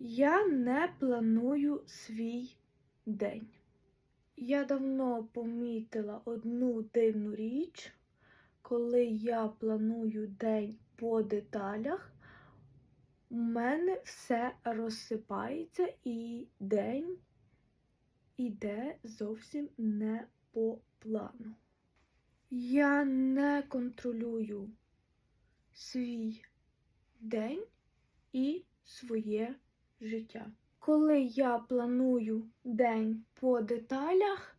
Я не планую свій день. Я давно помітила одну дивну річ, коли я планую день по деталях, у мене все розсипається і день іде зовсім не по плану. Я не контролюю свій день і своє життя. Коли я планую день по деталях,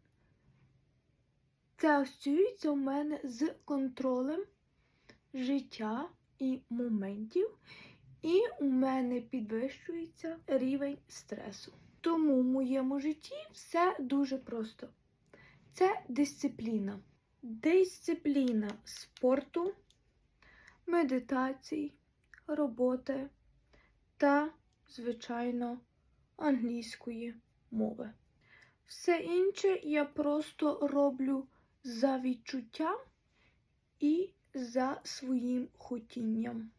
це асоціюється у мене з контролем життя і моментів, і у мене підвищується рівень стресу. Тому в моєму житті все дуже просто. Це дисципліна. Дисципліна спорту, медитацій, роботи та, звичайно, англійської мови. Все інше я просто роблю за відчуттям і за своїм хотінням.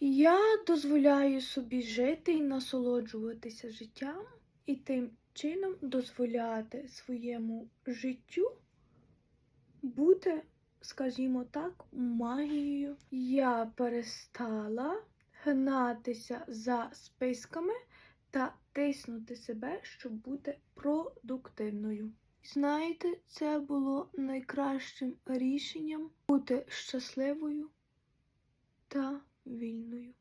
Я дозволяю собі жити і насолоджуватися життям, і тим чином дозволяти своєму життю бути, скажімо так, магією. Я перестала гнатися за списками та тиснути себе, щоб бути продуктивною. Знаєте, це було найкращим рішенням бути щасливою та вільною.